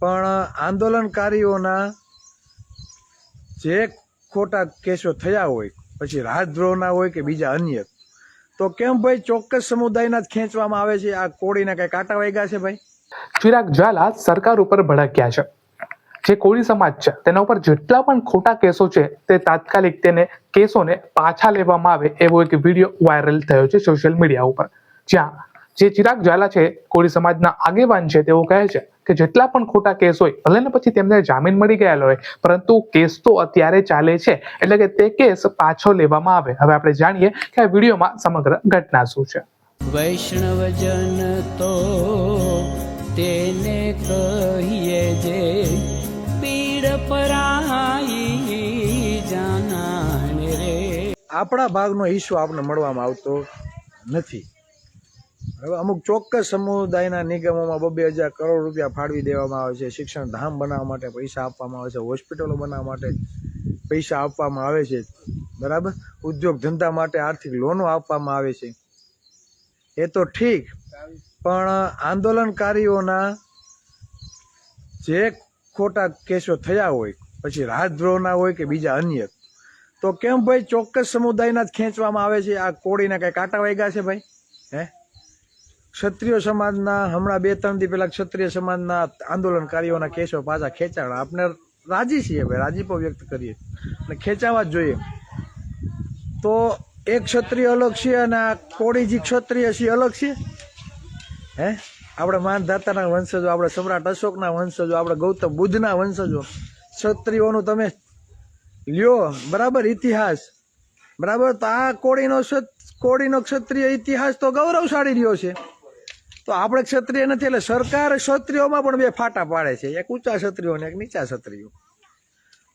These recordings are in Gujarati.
પણ આંદોલનકારીઓના જે ખોટા કેસો થયા હોય, પછી રાજદ્રોહના હોય કે બીજા અન્ય, તો કેમ ભાઈ ચોક્કસ સમુદાયના જ ખેંચવામાં આવે છે? આ કોળીના કઈ કાંટા વાગ્યા છે ભાઈ? ચિરાગ ઝાલા સરકાર ઉપર ભડક્યા છે. જે કોળી સમાજ છે, તેના ઉપર જેટલા પણ ખોટા કેસો છે, તે તાત્કાલિક તેને કેસોને પાછા લેવામાં આવે એવો એક વીડિયો વાયરલ થયો છે સોશિયલ મીડિયા ઉપર. જ્યાં જે ચિરાગ ઝાલા છે કોળી સમાજના આગેવાન છે તેઓ કહે છે કે જેટલા પણ ખોટા કેસ હોય ભલે ને પછી તેમને જામીન મળી ગયેલો હોય પરંતુ કેસ તો અત્યારે ચાલે છે. એટલે કે તે કેસ પાછો લેવામાં આવે. હવે આપણે જાણીએ કે આ વિડીયોમાં સમગ્ર ઘટના શું છે. વૈષ્ણવજન તો તેને કહીએ જે પીડ પરાઈ જાના રે. આપણા ભાગનો હિસ્સો આપને મળવામાં આવતો નથી. હવે અમુક ચોક્કસ સમુદાયના નિગમોમાં બબે હજાર કરોડ રૂપિયા ફાળવી દેવામાં આવે છે. શિક્ષણ ધામ બનાવવા માટે પૈસા આપવામાં આવે છે. હોસ્પિટલો બનાવવા માટે પૈસા આપવામાં આવે છે. બરાબર? ઉદ્યોગ ધંધા માટે આર્થિક લોનો આપવામાં આવે છે. એ તો ઠીક. પણ આંદોલનકારીઓના જે ખોટા કેસો થયા હોય, પછી રાજદ્રોહના હોય કે બીજા અન્ય, તો કેમ ભાઈ ચોક્કસ સમુદાયના જ ખેંચવામાં આવે છે? આ કોળીના કઈ કાંટા વાગ્યા છે ભાઈ? હે? ક્ષત્રિય સમાજના હમણાં બે, ત્રણ દી પહેલા ક્ષત્રિય સમાજના આંદોલનકારીઓના કેસો પાછા ખેંચાણા. આપણે રાજી છીએ ભાઈ રાજીપો વ્યક્ત કરીએ. અને ખેંચાવા જ જોઈએ. તો એક ક્ષત્રિય અલગ છે અને આ કોળીજી ક્ષત્રિય છે અલગ છે? હે? આપણે માનધાતાના વંશજો, આપણે સમ્રાટ અશોકના વંશજો, આપણે ગૌતમ બુદ્ધના વંશજો. ક્ષત્રિયોનું તમે લ્યો, બરાબર? ઇતિહાસ. બરાબર? તો આ કોળીનો કોળીનો ક્ષત્રિય ઇતિહાસ તો ગૌરવશાળી રહ્યો છે. તો આપણે ક્ષત્રિય નથી એટલે સરકાર ક્ષત્રિયોમાં પણ બે ફાટા પાડે છે. એક ઊંચા ક્ષત્રિયો અને એક નીચા ક્ષત્રિયો.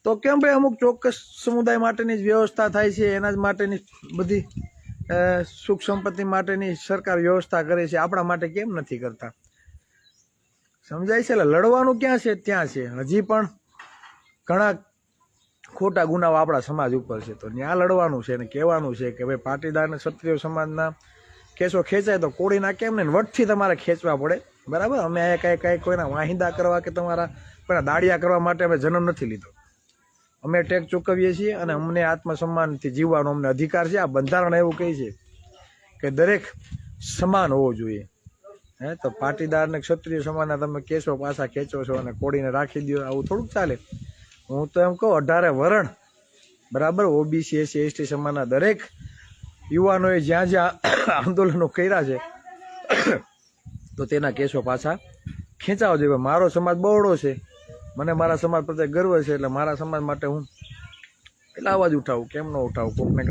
તો કેમ ભાઈ અમુક ચોક્કસ સમુદાય માટેની જ વ્યવસ્થા થાય છે? એના જ માટેની બધી સુખ સંપત્તિ માટેની સરકાર વ્યવસ્થા કરે છે. આપણા માટે કેમ નથી કરતા? સમજાય છે? એટલે લડવાનું ક્યાં છે? ત્યાં છે. હજી પણ ઘણા ખોટા ગુનાઓ આપણા સમાજ ઉપર છે. તો ત્યાં લડવાનું છે ને કહેવાનું છે કે ભાઈ પાટીદાર અને ક્ષત્રિય સમાજના કેસો ખેંચાય તો કોળીના કેમ ને વટથી તમારે ખેંચવા પડે. બરાબર? અમે અહીંયા કાંઈ કાંઈ કોઈના વાહિંદા કરવા કે તમારા કોઈના દાડિયા કરવા માટે અમે જન્મ નથી લીધો. અમે ટેક ચૂકવીએ છીએ અને અમને આત્મસન્માનથી જીવવાનો અમને અધિકાર છે. આ બંધારણ એવું કહે છે કે દરેક સમાન હોવો જોઈએ. હે? તો પાટીદારને ક્ષત્રિય સમાજના તમે કેસો પાછા ખેંચો છો અને કોળીને રાખી દો. આવું થોડુંક ચાલે. હું તો એમ કહું, અઢારે વરણ, બરાબર? ઓબીસી, એસસી, એસટી સમાજના દરેક યુવાનોએ જ્યાં જ્યાં આંદોલનો કર્યા છે, તો તેના કેસો પાછા ખેંચાવા જોઈએ. મારો સમાજ બહોળો છે. મને મારા સમાજ પ્રત્યે ગર્વ છે, એટલે મારા સમાજ માટે હું એટલે અવાજ ઉઠાવું, કેમ ન ઉઠાવું, કોકને